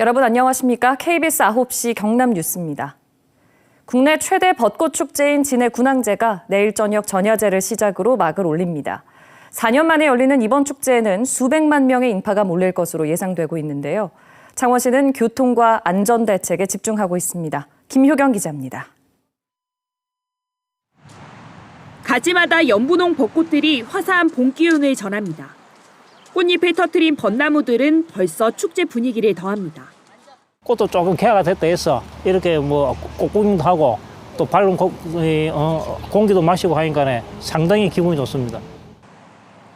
여러분 안녕하십니까? KBS 9시 경남 뉴스입니다. 국내 최대 벚꽃 축제인 진해 군항제가 내일 저녁 전야제를 시작으로 막을 올립니다. 4년 만에 열리는 이번 축제에는 수백만 명의 인파가 몰릴 것으로 예상되고 있는데요. 창원시는 교통과 안전 대책에 집중하고 있습니다. 김효경 기자입니다. 가지마다 연분홍 벚꽃들이 화사한 봄 기운을 전합니다. 꽃잎을 터트린 벚나무들은 벌써 축제 분위기를 더합니다. 꽃도 조금 개가 됐다 해서 이렇게 뭐 꽃구경도 하고 또 밝은 고, 이, 어, 공기도 마시고 하니까 상당히 기분이 좋습니다.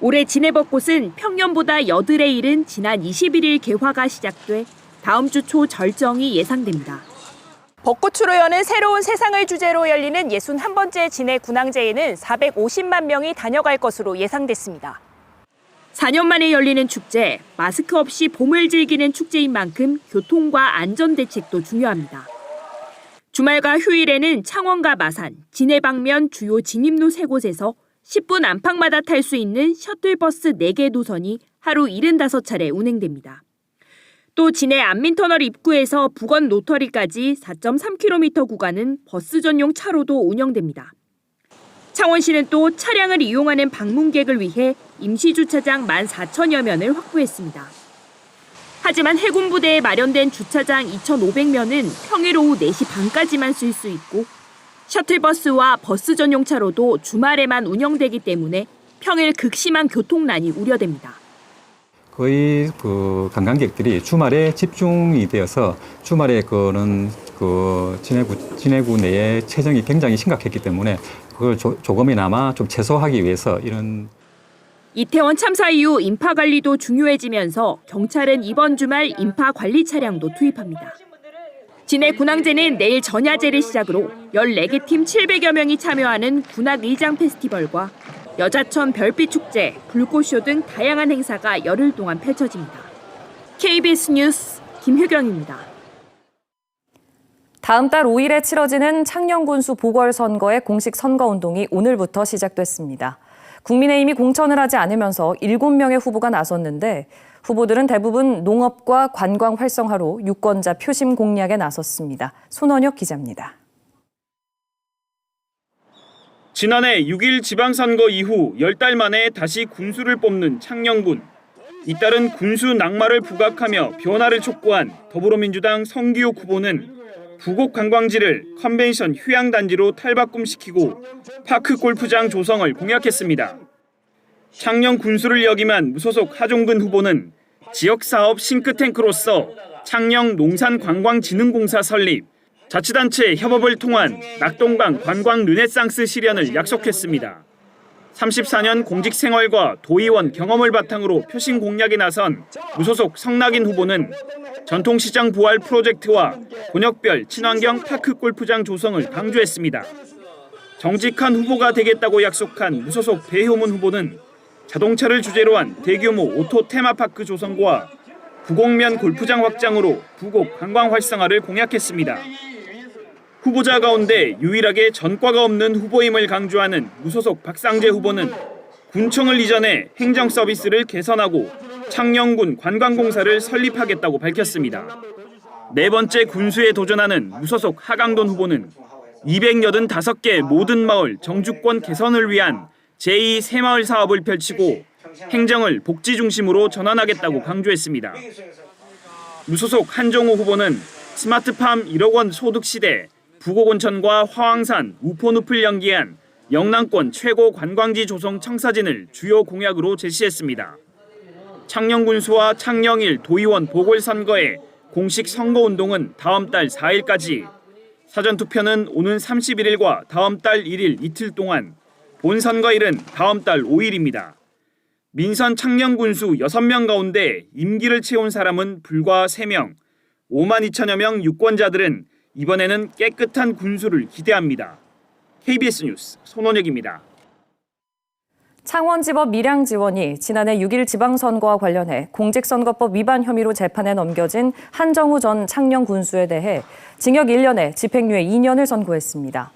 올해 진해 벚꽃은 평년보다 여들의 일은 지난 21일 개화가 시작돼 다음 주 초 절정이 예상됩니다. 벚꽃으로 여는 새로운 세상을 주제로 열리는 61번째 진해 군항제에는 450만 명이 다녀갈 것으로 예상됐습니다. 4년 만에 열리는 축제, 마스크 없이 봄을 즐기는 축제인 만큼 교통과 안전 대책도 중요합니다. 주말과 휴일에는 창원과 마산, 진해 방면 주요 진입로 세 곳에서 10분 안팎마다 탈 수 있는 셔틀버스 4개 노선이 하루 75차례 운행됩니다. 또 진해 안민터널 입구에서 북원 로터리까지 4.3km 구간은 버스 전용 차로도 운영됩니다. 창원시는 또 차량을 이용하는 방문객을 위해 임시주차장 14,000여 면을 확보했습니다. 하지만 해군 부대에 마련된 주차장 2,500면은 평일 오후 4시 반까지만 쓸 수 있고 셔틀버스와 버스 전용 차로도 주말에만 운영되기 때문에 평일 극심한 교통난이 우려됩니다. 거의 그 관광객들이 주말에 집중이 되어서 주말에 그는 그 진해구 진해구 내에 체정이 굉장히 심각했기 때문에 그걸 조, 조금이나마 좀 최소화하기 위해서 이런 이태원 참사 이후 인파 관리도 중요해지면서 경찰은 이번 주말 인파 관리 차량도 투입합니다. 진해 군항제는 내일 전야제를 시작으로 14개 팀 700여 명이 참여하는 군악 의장 페스티벌과 여자천 별빛 축제, 불꽃쇼 등 다양한 행사가 열흘 동안 펼쳐집니다. KBS 뉴스 김효경입니다. 다음 달 5일에 치러지는 창녕군수 보궐선거의 공식 선거운동이 오늘부터 시작됐습니다. 국민의힘이 공천을 하지 않으면서 7명의 후보가 나섰는데 후보들은 대부분 농업과 관광 활성화로 유권자 표심 공략에 나섰습니다. 손원혁 기자입니다. 지난해 6일 지방선거 이후 10달 만에 다시 군수를 뽑는 창녕군. 이따른 군수 낙마를 부각하며 변화를 촉구한 더불어민주당 성기욱 후보는 부곡 관광지를 컨벤션 휴양단지로 탈바꿈시키고 파크 골프장 조성을 공약했습니다. 창녕 군수를 역임한 무소속 하종근 후보는 지역사업 싱크탱크로서 창녕 농산관광진흥공사 설립, 자치단체 협업을 통한 낙동강 관광 르네상스 실현을 약속했습니다. 34년 공직 생활과 도의원 경험을 바탕으로 표심 공략에 나선 무소속 성낙인 후보는 전통시장 부활 프로젝트와 곤역별 친환경 파크 골프장 조성을 강조했습니다. 정직한 후보가 되겠다고 약속한 무소속 배효문 후보는 자동차를 주제로 한 대규모 오토 테마파크 조성과 부곡면 골프장 확장으로 부곡 관광 활성화를 공약했습니다. 후보자 가운데 유일하게 전과가 없는 후보임을 강조하는 무소속 박상재 후보는 군청을 이전해 행정 서비스를 개선하고 창녕군 관광공사를 설립하겠다고 밝혔습니다. 네 번째 군수에 도전하는 무소속 하강돈 후보는 285개 모든 마을 정주권 개선을 위한 제2 새마을 사업을 펼치고 행정을 복지 중심으로 전환하겠다고 강조했습니다. 무소속 한정호 후보는 스마트팜 1억 원 소득 시대 부곡온천과 화왕산, 우포늪을 연기한 영남권 최고 관광지 조성 청사진을 주요 공약으로 제시했습니다. 창녕군수와 창녕일 도의원 보궐선거의 공식 선거운동은 다음 달 4일까지, 사전투표는 오는 31일과 다음 달 1일 이틀 동안, 본선거일은 다음 달 5일입니다. 민선 창녕군수 6명 가운데 임기를 채운 사람은 불과 3명, 5만 2천여 명 유권자들은 이번에는 깨끗한 군수를 기대합니다. KBS 뉴스 손원혁입니다. 창원지법 밀양지원이 지난해 6일 지방선거와 관련해 공직선거법 위반 혐의로 재판에 넘겨진 한정우 전 창녕 군수에 대해 징역 1년에 집행유예 2년을 선고했습니다.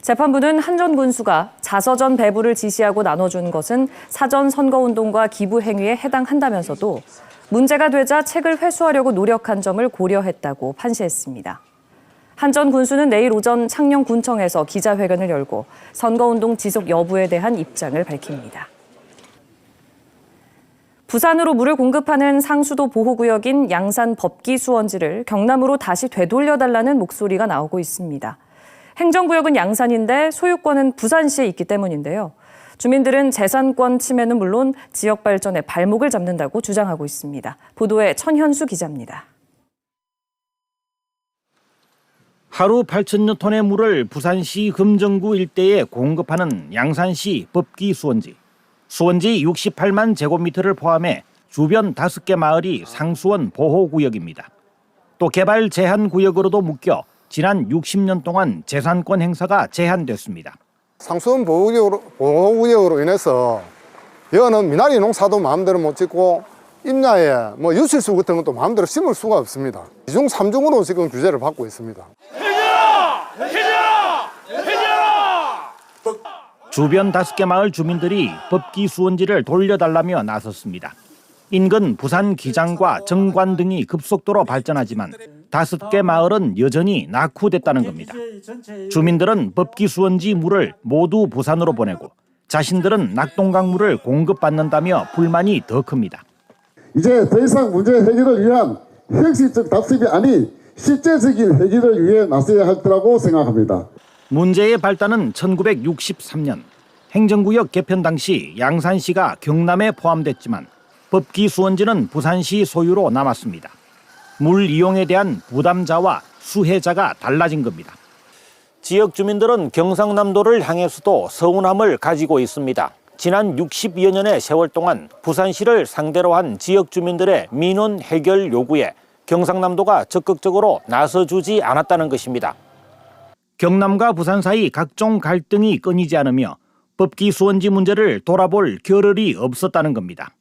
재판부는 한 전 군수가 자서전 배부를 지시하고 나눠준 것은 사전 선거운동과 기부 행위에 해당한다면서도 문제가 되자 책을 회수하려고 노력한 점을 고려했다고 판시했습니다. 한 전 군수는 내일 오전 창녕군청에서 기자회견을 열고 선거운동 지속 여부에 대한 입장을 밝힙니다. 부산으로 물을 공급하는 상수도 보호구역인 양산 법기 수원지를 경남으로 다시 되돌려달라는 목소리가 나오고 있습니다. 행정구역은 양산인데 소유권은 부산시에 있기 때문인데요. 주민들은 재산권 침해는 물론 지역 발전에 발목을 잡는다고 주장하고 있습니다. 보도에 천현수 기자입니다. 하루 8천여 톤의 물을 부산시 금정구 일대에 공급하는 양산시 법기 수원지. 수원지 68만 제곱미터를 포함해 주변 5개 마을이 상수원 보호구역입니다. 또 개발 제한 구역으로도 묶여 지난 60년 동안 재산권 행사가 제한됐습니다. 상수원 보호구역으로, 보호구역으로 인해서 여는 미나리 농사도 마음대로 못 짓고 임야에 뭐 유실수 같은 것도 마음대로 심을 수가 없습니다. 이중 삼중으로 지금 규제를 받고 있습니다. 주변 5개 마을 주민들이 법기 수원지를 돌려달라며 나섰습니다. 인근 부산 기장과 정관 등이 급속도로 발전하지만 5개 마을은 여전히 낙후됐다는 겁니다. 주민들은 법기 수원지 물을 모두 부산으로 보내고 자신들은 낙동강 물을 공급받는다며 불만이 더 큽니다. 이제 더 이상 문제 해결을 위한 형식적 답습이 아닌 실제적인 해결을 위해 나서야 할 거라고 생각합니다. 문제의 발단은 1963년 행정구역 개편 당시 양산시가 경남에 포함됐지만 법기 수원지는 부산시 소유로 남았습니다. 물 이용에 대한 부담자와 수혜자가 달라진 겁니다. 지역 주민들은 경상남도를 향해서도 서운함을 가지고 있습니다. 지난 60여 년의 세월 동안 부산시를 상대로 한 지역 주민들의 민원 해결 요구에 경상남도가 적극적으로 나서주지 않았다는 것입니다. 경남과 부산 사이 각종 갈등이 끊이지 않으며 법기 수원지 문제를 돌아볼 겨를이 없었다는 겁니다.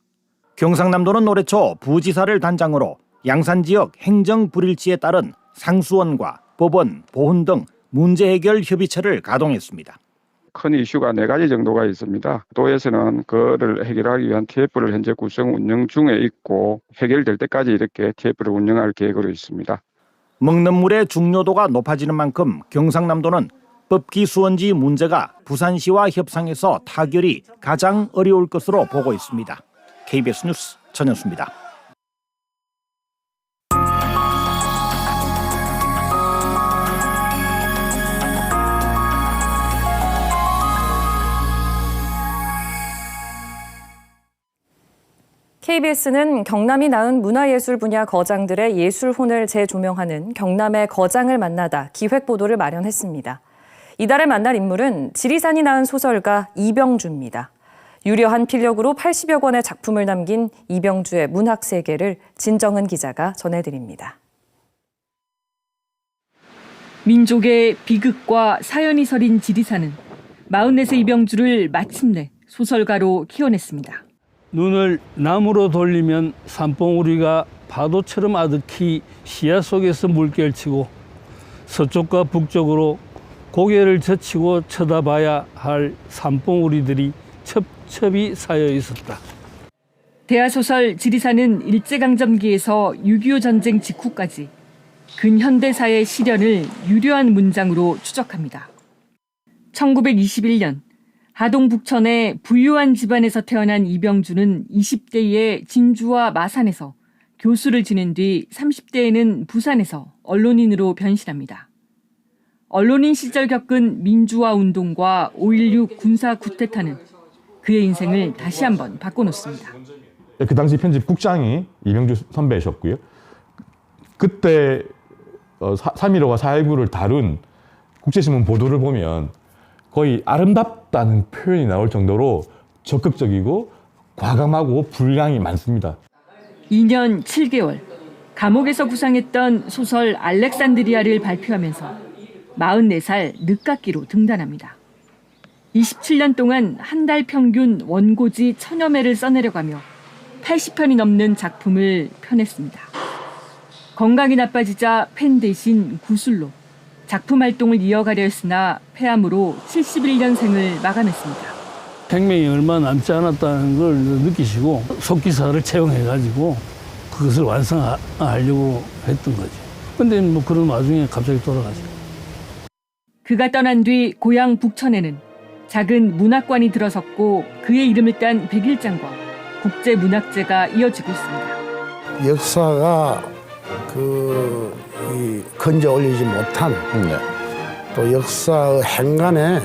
경상남도는 올해 초 부지사를 단장으로 양산 지역 행정 불일치에 따른 상수원과 법원, 보훈 등 문제 해결 협의체를 가동했습니다. 큰 이슈가 네 가지 정도가 있습니다. 도에서는 그를 해결하기 위한 TF를 현재 구성 운영 중에 있고 해결될 때까지 이렇게 TF를 운영할 계획으로 있습니다. 먹는 물의 중요도가 높아지는 만큼 경상남도는 법기 수원지 문제가 부산시와 협상에서 타결이 가장 어려울 것으로 보고 있습니다. KBS 뉴스 전현수입니다. KBS는 경남이 낳은 문화예술 분야 거장들의 예술혼을 재조명하는 경남의 거장을 만나다 기획 보도를 마련했습니다. 이달에 만날 인물은 지리산이 낳은 소설가 이병주입니다. 유려한 필력으로 80여 권의 작품을 남긴 이병주의 문학 세계를 진정은 기자가 전해드립니다. 민족의 비극과 사연이 서린 지리산은 44세 이병주를 마침내 소설가로 키워냈습니다. 눈을 남으로 돌리면 산봉우리가 파도처럼 아득히 시야 속에서 물결치고 서쪽과 북쪽으로 고개를 젖히고 쳐다봐야 할 산봉우리들이 첩첩이 쌓여 있었다. 대하소설 지리산은 일제강점기에서 6.25 전쟁 직후까지 근현대사의 시련을 유려한 문장으로 추적합니다. 1921년 하동 북천의 부유한 집안에서 태어난 이병주는 20대에 진주와 마산에서 교수를 지낸 뒤 30대에는 부산에서 언론인으로 변신합니다. 언론인 시절 겪은 민주화 운동과 5.16 군사 쿠데타는 그의 인생을 다시 한번 바꿔놓습니다. 그 당시 편집국장이 이병주 선배셨고요. 그때 어, 3.15가 4.19를 다룬 국제신문 보도를 보면 거의 아름답다는 표현이 나올 정도로 적극적이고 과감하고 분량이 많습니다. 2년 7개월 감옥에서 구상했던 소설 알렉산드리아를 발표하면서 44살 늦깎이로 등단합니다. 27년 동안 한 달 평균 원고지 천여 매를 써내려가며 80편이 넘는 작품을 펴냈습니다. 건강이 나빠지자 펜 대신 구술로 작품 활동을 이어가려 했으나 폐암으로 71년생을 마감했습니다. 생명이 얼마 남지 않았다는 걸 느끼시고 속기사를 채용해가지고 그것을 완성하려고 했던 거죠. 근데 뭐 그런 와중에 갑자기 돌아가죠. 그가 떠난 뒤 고향 북천에는 작은 문학관이 들어섰고 그의 이름을 딴 백일장과 국제문학제가 이어지고 있습니다. 역사가 그 이, 건져 올리지 못한 또 역사의 행간에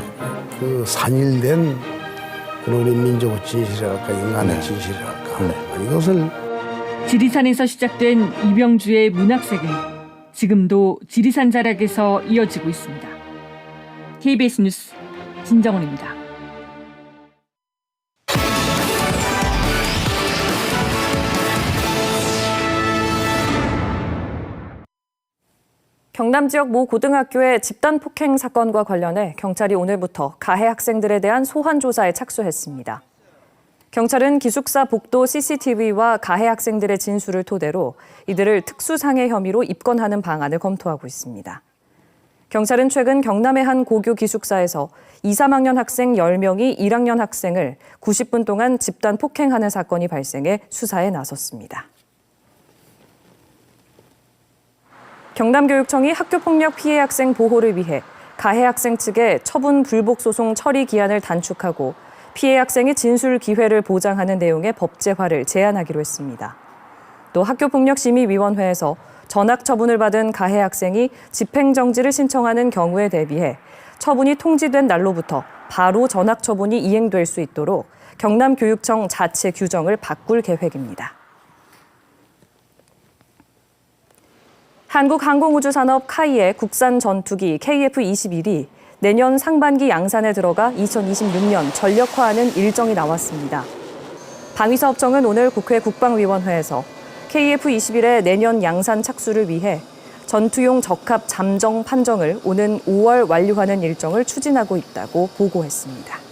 그 산일된 그런 우리 민족의 진실이랄까 인간의 진실이랄까 이것을 지리산에서 시작된 이병주의 문학 세계 지금도 지리산 자락에서 이어지고 있습니다. KBS 뉴스 진정원입니다. 경남 지역 모 고등학교의 집단 폭행 사건과 관련해 경찰이 오늘부터 가해 학생들에 대한 소환 조사에 착수했습니다. 경찰은 기숙사 복도 CCTV와 가해 학생들의 진술을 토대로 이들을 특수상해 혐의로 입건하는 방안을 검토하고 있습니다. 경찰은 최근 경남의 한 고교 기숙사에서 2, 3학년 학생 10명이 1학년 학생을 90분 동안 집단 폭행하는 사건이 발생해 수사에 나섰습니다. 경남교육청이 학교폭력 피해 학생 보호를 위해 가해 학생 측에 처분 불복 소송 처리 기한을 단축하고 피해 학생의 진술 기회를 보장하는 내용의 법제화를 제안하기로 했습니다. 또 학교폭력심의위원회에서 전학 처분을 받은 가해 학생이 집행정지를 신청하는 경우에 대비해 처분이 통지된 날로부터 바로 전학 처분이 이행될 수 있도록 경남교육청 자체 규정을 바꿀 계획입니다. 한국항공우주산업 카이의 국산 전투기 KF-21이 내년 상반기 양산에 들어가 2026년 전력화하는 일정이 나왔습니다. 방위사업청은 오늘 국회 국방위원회에서 KF-21의 내년 양산 착수를 위해 전투용 적합 잠정 판정을 오는 5월 완료하는 일정을 추진하고 있다고 보고했습니다.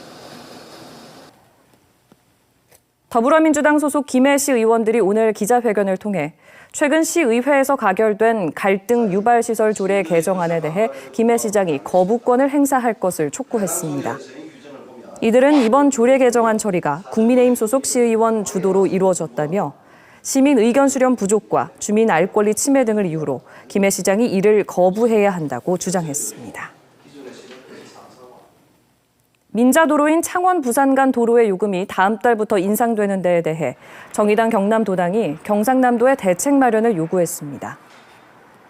더불어민주당 소속 김해 시 의원들이 오늘 기자회견을 통해 최근 시의회에서 가결된 갈등 유발 시설 조례 개정안에 대해 김해 시장이 거부권을 행사할 것을 촉구했습니다. 이들은 이번 조례 개정안 처리가 국민의힘 소속 시의원 주도로 이루어졌다며 시민 의견 수렴 부족과 주민 알 권리 침해 등을 이유로 김해 시장이 이를 거부해야 한다고 주장했습니다. 민자도로인 창원 부산 간 도로의 요금이 다음 달부터 인상되는 데에 대해 정의당 경남도당이 경상남도의 대책 마련을 요구했습니다.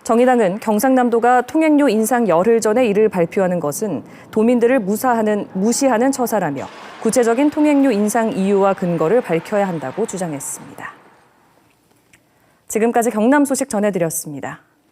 정의당은 경상남도가 통행료 인상 열흘 전에 이를 발표하는 것은 도민들을 무사하는, 무시하는 처사라며 구체적인 통행료 인상 이유와 근거를 밝혀야 한다고 주장했습니다. 지금까지 경남 소식 전해드렸습니다.